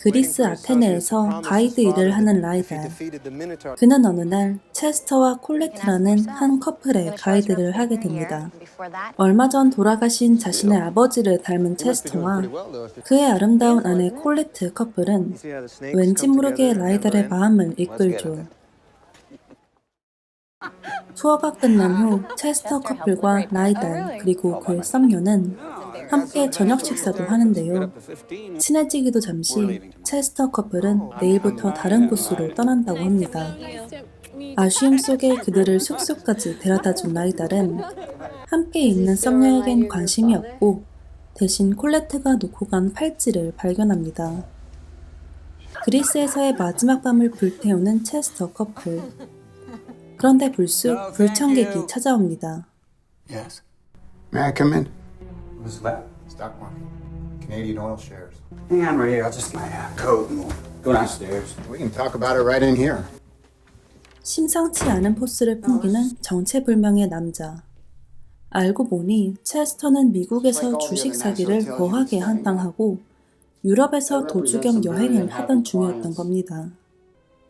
그리스 아테네에서 가이드 일을 하는 라이달. 그는 어느 날 체스터와 콜레트라는 한 커플의 가이드를 하게 됩니다. 얼마 전 돌아가신 자신의 아버지를 닮은 체스터와 그의 아름다운 아내 콜레트 커플은 왠지 모르게 라이달의 마음을 이끌죠. 투어가 끝난 후 체스터 커플과 라이달 그리고 그의 썸녀는 함께 저녁 식사도 하는데요. 친해지기도 잠시 체스터 커플은 내일부터 다른 곳으로 떠난다고 합니다. 아쉬움 속에 그들을 숙소까지 데려다 준 라이달은 함께 있는 썸녀에겐 관심이 없고 대신 콜레트가 놓고 간 팔찌를 발견합니다. 그리스에서의 마지막 밤을 불태우는 체스터 커플. 그런데 불쑥 불청객이 찾아옵니다. Yes. May I come in? What's that? Stock market. Canadian oil shares. Hang on right here. I'll just get my uh, coat and we'll go downstairs. We can talk about it right in here. 심상치 않은 포스를 풍기는 정체불명의 남자. 알고 보니 체스터는 미국에서 주식 사기를 거하게 한탕하고 유럽에서 도주경 여행을 하던 중이었던 겁니다.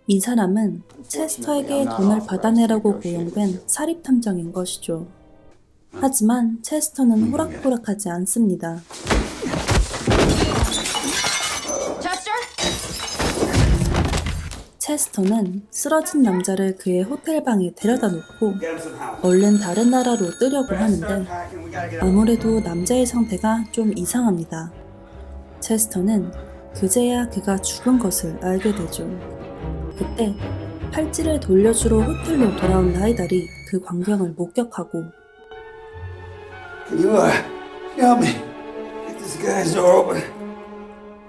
이 사람은 체스터에게 돈을 받아내라고 고용된 사립탐정인 것이죠. 하지만 체스터는 호락호락하지 않습니다. 체스터는 쓰러진 남자를 그의 호텔방에 데려다 놓고 얼른 다른 나라로 뜨려고 하는데 아무래도 남자의 상태가 좀 이상합니다. 체스터는 그제야 그가 죽은 것을 알게 되죠. 그때 팔찌를 돌려주러 호텔로 돌아온 라이달이 그 광경을 목격하고 you uh, help me? Get this guy's door open.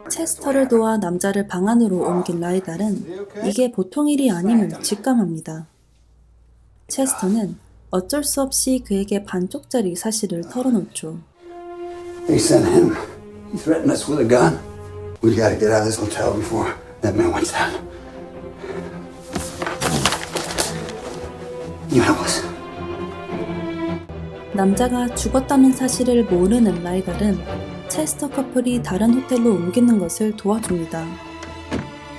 체스터를 도와 남자를 방 안으로 옮긴 라이달은 이게 보통 일이 아님을 직감합니다. 체스터는 어쩔 수 없이 그에게 반쪽짜리 사실을 털어놓죠. They sent him. He threatened us with a gun. We gotta get out of this hotel before that man went down. You help us. 남자가 죽었다는 사실을 모르는 라이달은 체스터 커플이 다른 호텔로 옮기는 것을 도와줍니다.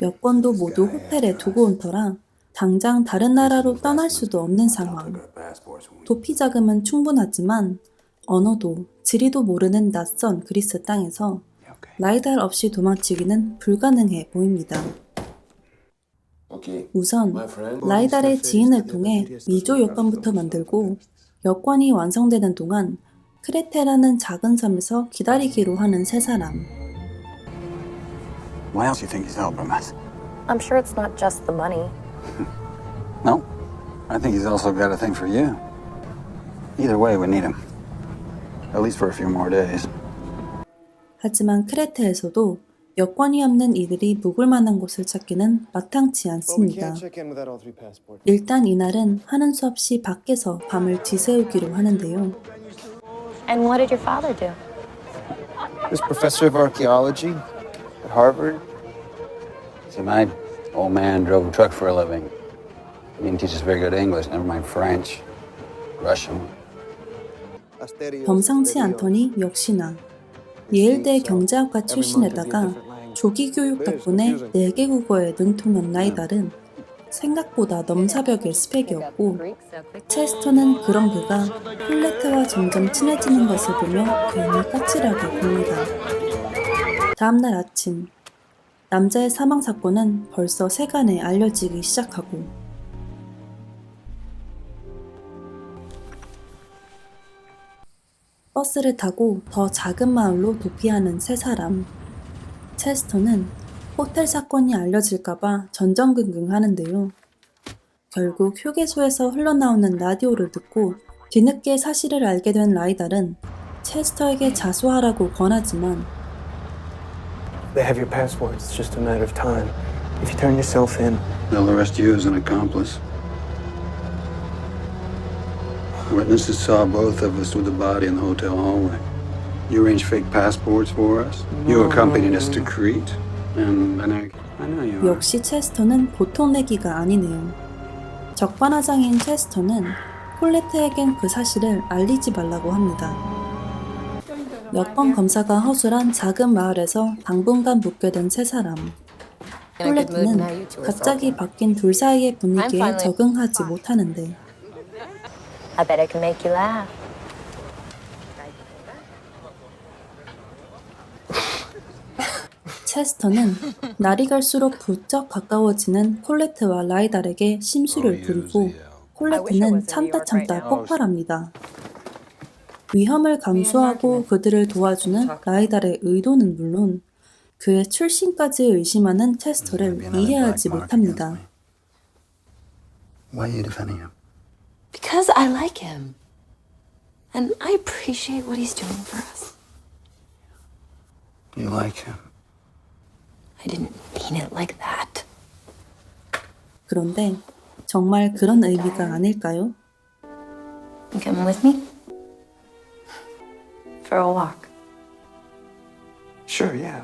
여권도 모두 호텔에 두고 온 터라 당장 다른 나라로 떠날 수도 없는 상황. 도피 자금은 충분하지만 언어도 지리도 모르는 낯선 그리스 땅에서 라이달 없이 도망치기는 불가능해 보입니다. 우선 라이달의 지인을 통해 미조 여권부터 만들고 여권이 완성되는 동안 크레테라는 작은 섬에서 기다리기로 하는 세 사람. Why else do you think he's helping us? I'm sure it's not just the money. No. I think he's also got a thing for you. Either way, we need him. At least for a few more days. 하지만 크레테에서도 여권이 없는 이들이 묵을 만한 곳을 찾기는 마땅치 않습니다. 일단 이날은 하는 수 없이 밖에서 밤을 지새우기로 하는데요. And what did your father do? This professor of archaeology at Harvard. See, my old man drove a truck for a living. He didn't teach us very good English, never mind French, Russian. 범상치 않더니 역시나 예일대 경제학과 출신에다가 조기 교육 덕분에 4개 국어에 능통한 라이달은 생각보다 넘사벽의 스펙이었고 체스터는 그런 그가 콜레트와 점점 친해지는 것을 보며 괜히 까칠하게 봅니다. 다음날 아침 남자의 사망 사건은 벌써 세간에 알려지기 시작하고 버스를 타고 더 작은 마을로 도피하는 세 사람. 체스터는 호텔 사건이 알려질까봐 전전긍긍 하는데요. 결국 휴게소에서 흘러나오는 라디오를 듣고 뒤늦게 사실을 알게 된 라이달은 체스터에게 자수하라고 권하지만 They have your passport. It's just a matter of time. If you turn yourself in, They'll arrest you as an accomplice. Witnesses saw both of us with the body in the hotel hallway. You arranged fake passports for us. You accompanied us to Crete. And, I, I know you. are. 역시 체스터는 보통 내기가 아니네요. 적반하장인 체스터는 콜레트에겐 그 사실을 알리지 말라고 합니다. 여권 검사가 허술한 작은 마을에서 당분간 묵게 된 세 사람. 콜레트는 갑자기 바뀐 둘 사이의 분위기에 적응하지 못하는데 I bet I can make you laugh. 체스터는 날이 갈수록 부쩍 가까워지는 콜레트와 라이달에게 심술을 부리고 콜레트는 참다 참다 폭발합니다. 위험을 감수하고 그들을 도와주는 라이달의 의도는 물론 그의 출신까지 의심하는 체스터를 이해하지 못합니다. Because I like him. And I appreciate what he's doing for us. You like him. I didn't mean it like that. 그런데 정말 그런 의미가 아닐까요? You coming with me? For a walk. Sure, yeah.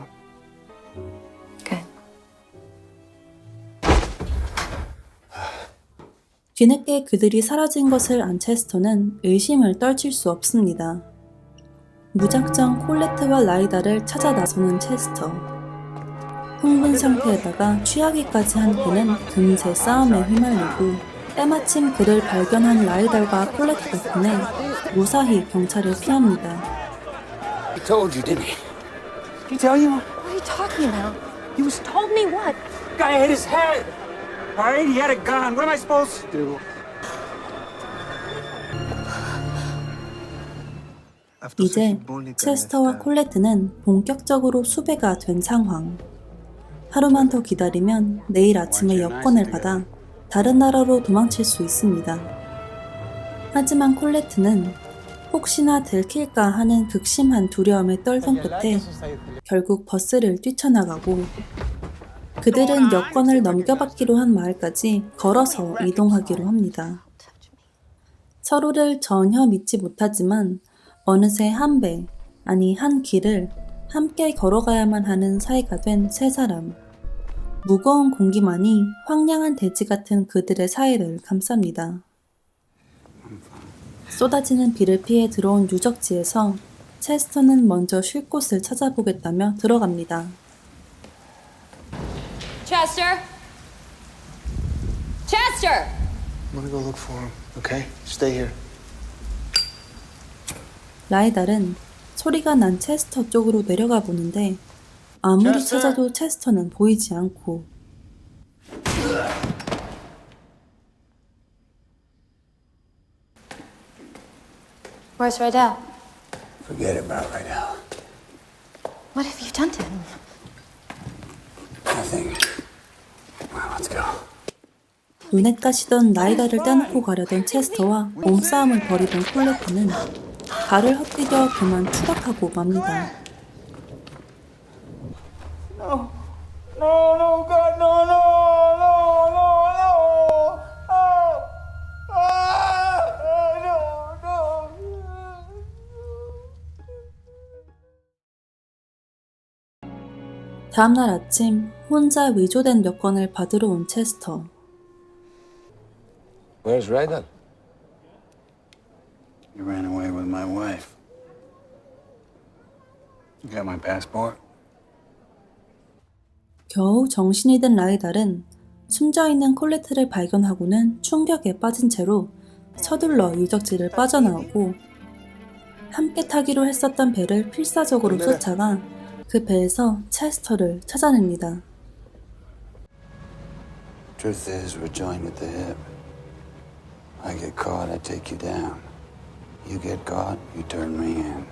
뒤늦게 그들이 사라진 것을 안 체스터는 의심을 떨칠 수 없습니다. 무작정 콜레트와 라이다를 찾아 나서는 체스터. 흥분 상태에다가 취하기까지 한 그는 금세 싸움에 휘말리고 때마침 그를 발견한 라이달과 콜레트 덕분에 무사히 경찰을 피합니다. He told you, didn't he? He tell you? What are you talking about? You was told me what? Guy hit his head. All right, he had a gun. What am I supposed to do? 이제 체스터와 콜레트는 본격적으로 수배가 된 상황. 하루만 더 기다리면 내일 아침에 여권을 받아 다른 나라로 도망칠 수 있습니다. 하지만 콜레트는 혹시나 들킬까 하는 극심한 두려움에 떨던 끝에 결국 버스를 뛰쳐나가고 그들은 여권을 넘겨받기로 한 마을까지 걸어서 이동하기로 합니다. 서로를 전혀 믿지 못하지만 어느새 한 배, 아니 한 길을 함께 걸어가야만 하는 사이가 된 세 사람. 무거운 공기만이 황량한 대지 같은 그들의 사이를 감쌉니다. 쏟아지는 비를 피해 들어온 유적지에서 체스터는 먼저 쉴 곳을 찾아보겠다며 들어갑니다. Chester! Chester! I'm gonna go look for him, okay? Stay here. 라이달은 소리가 난 체스터 쪽으로 내려가 보는데 아무리 체스터! 찾아도 체스터는 보이지 않고 Where's Rydell? Forget about now. What have you done to him? Nothing. 눈에 까시던 라이다를 떼놓고 가려던 체스터와 몸싸움을 벌이던 콜레트는 발을 헛디뎌 그만 추락하고 맙니다. 다음날 아침 혼자 위조된 여권을 받으러 온 체스터. Where's Raiden? You ran away with my wife. You got my passport? 겨우 정신이 든 라이달은 숨져 있는 콜레트를 발견하고는 충격에 빠진 채로 서둘러 유적지를 빠져나오고 함께 타기로 했었던 배를 필사적으로 쫓아가 그 배에서 체스터를 찾아냅니다. Truth is, we're joined at the hip. I get caught, I take you down. You get caught, you turn me in.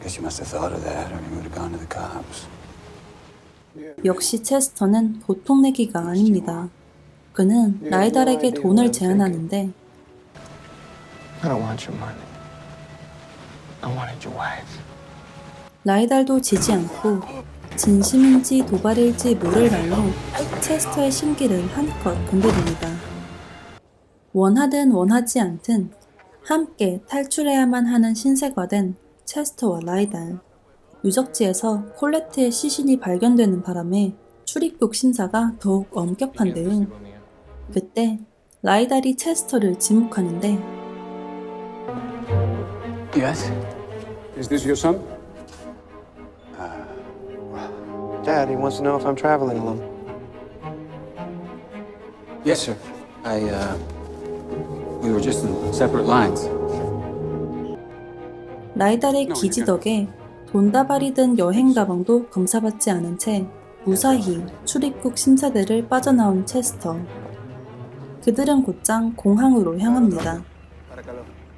Guess you must have thought of that, or you would have gone to the cops. 역시 체스터는 보통 내기가 아닙니다. 그는 라이달에게 돈을 제안하는데 I don't want your money. I wanted your wife. 라이달도 지지 않고 진심인지 도발일지 모를 말로 체스터의 심기를 한껏 건드립니다. 원하든 원하지 않든 함께 탈출해야만 하는 신세가된 체스터와 라이달. 유적지에서 콜레트의 시신이 발견되는 바람에 출입국 심사가 더욱 엄격한데요. 그때 라이달이 체스터를 지목하는데 Yes? Is this your son? Uh, Dad, he wants to know if I'm traveling alone. Yes, sir. I, uh... We were just in separate lines. 라이달의 기지 덕에 돈다발이 든 여행 가방도 검사받지 않은 채 무사히 출입국 심사대를 빠져나온 체스터. 그들은 곧장 공항으로 향합니다.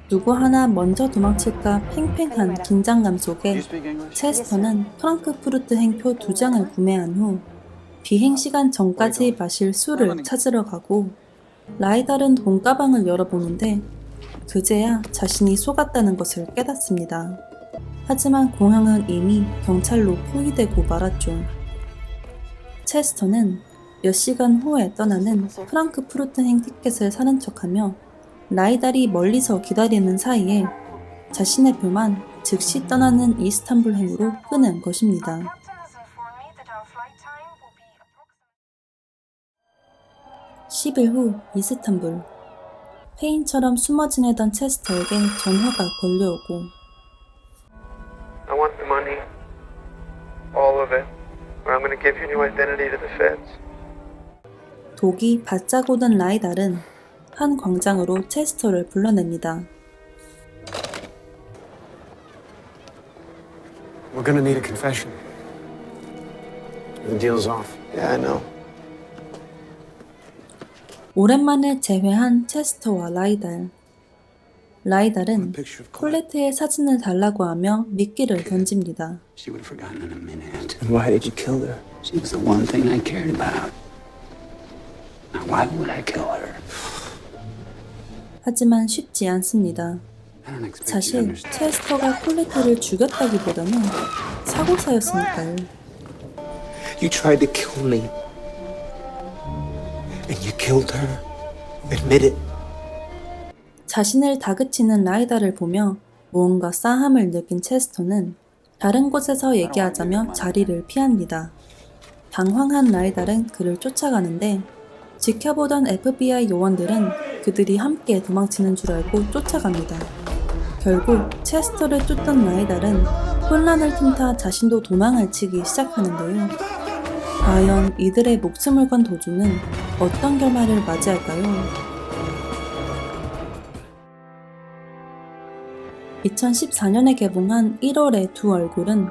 누구 하나 먼저 도망칠까 팽팽한 긴장감 속에 체스터는 프랑크푸르트 행표 두 장을 구매한 후 비행 시간 전까지 마실 술을 찾으러 가고 라이달은 돈가방을 열어보는데 그제야 자신이 속았다는 것을 깨닫습니다. 하지만 공항은 이미 경찰로 포위되고 말았죠. 체스터는 몇 시간 후에 떠나는 프랑크푸르트행 티켓을 사는 척하며 라이달이 멀리서 기다리는 사이에 자신의 표만 즉시 떠나는 이스탄불행으로 끄는 것입니다. 10일 후 이스탄불 페인처럼 숨어 지내던 체스터에게 전화가 걸려오고 I want the money. All of it. Or I'm gonna give your new identity to the feds. 독이 바짝 오던 라이달은 한 광장으로 체스터를 불러냅니다. We're gonna need a confession. The deal's off. Yeah, I know. 오랜만에 재회한 체스터와 라이달. 라이달은 콜레트의 사진을 달라고 하며 미끼를 던집니다. She would have forgotten in a minute. And why did you kill her? She was the one thing I cared about. Now, why would I kill her? 하지만 쉽지 않습니다. I don't expect you to 사실. 체스터가 콜레트를 죽였다기보다는 사고사였으니까요. And you killed her. Admit it. 자신을 다그치는 라이다를 보며 무언가 싸함을 느낀 체스터는 다른 곳에서 얘기하자며 자리를 피합니다. 당황한 라이달은 그를 쫓아가는데 지켜보던 FBI 요원들은 그들이 함께 도망치는 줄 알고 쫓아갑니다. 결국 체스터를 쫓던 라이달은 혼란을 틈타 자신도 도망을 치기 시작하는데요. 과연 이들의 목숨을 건 도주는 어떤 결말을 맞이할까요? 2014년에 개봉한 1월의 두 얼굴은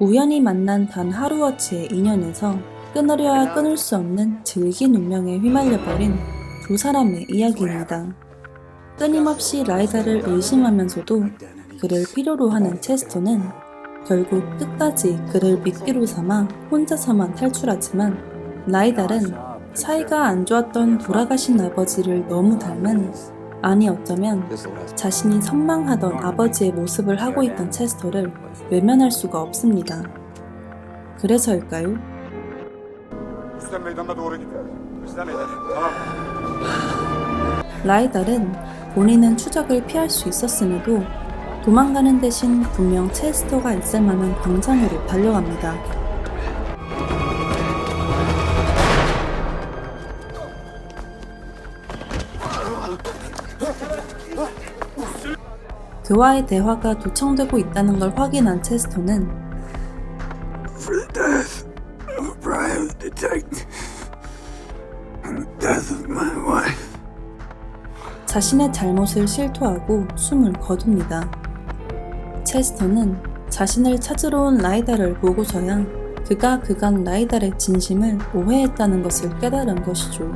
우연히 만난 단 하루어치의 인연에서 끊으려야 끊을 수 없는 질긴 운명에 휘말려버린 두 사람의 이야기입니다. 끊임없이 라이다를 의심하면서도 그를 필요로 하는 체스터는 결국 끝까지 그를 미끼로 삼아 혼자서만 탈출하지만 라이달은 사이가 안 좋았던 돌아가신 아버지를 너무 닮은 아니 어쩌면 자신이 선망하던 아버지의 모습을 하고 있던 체스터를 외면할 수가 없습니다. 그래서일까요? Tamam. 라이달은 본인은 추적을 피할 수 있었음에도 도망가는 대신 분명 체스터가 있을 만한 광장으로 달려갑니다. 그와의 대화가 도청되고 있다는 걸 확인한 체스터는. 자신의 잘못을 실토하고 숨을 거둡니다. 체스터는 자신을 찾으러 온 라이달을 보고서야 그가 그간 라이달의 진심을 오해했다는 것을 깨달은 것이죠.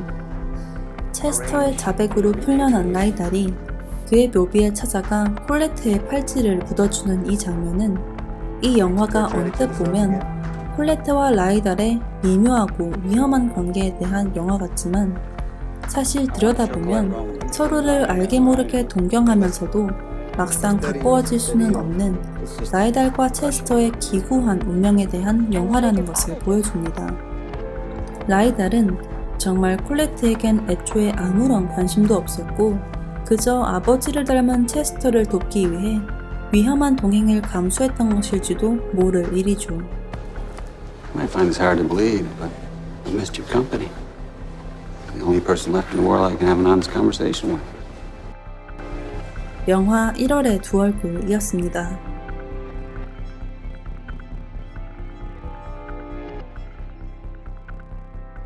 체스터의 자백으로 풀려난 라이달이 그의 묘비에 찾아가 콜레트의 팔찌를 묻어주는 이 장면은 이 영화가 언뜻 보면 콜레트와 라이달의 미묘하고 위험한 관계에 대한 영화 같지만 사실 들여다보면 서로를 알게 모르게 동경하면서도 막상 가까워질 수는 없는 라이달과 체스터의 기구한 운명에 대한 영화라는 것을 보여줍니다. 라이달은 정말 콜레트에겐 애초에 아무런 관심도 없었고 그저 아버지를 닮은 체스터를 돕기 위해 위험한 동행을 감수했던 것일지도 모를 일이죠. Might find this hard to believe, but I missed your company. The only person left in the world I can have an honest conversation with. 영화 1월의 두 얼굴이었습니다.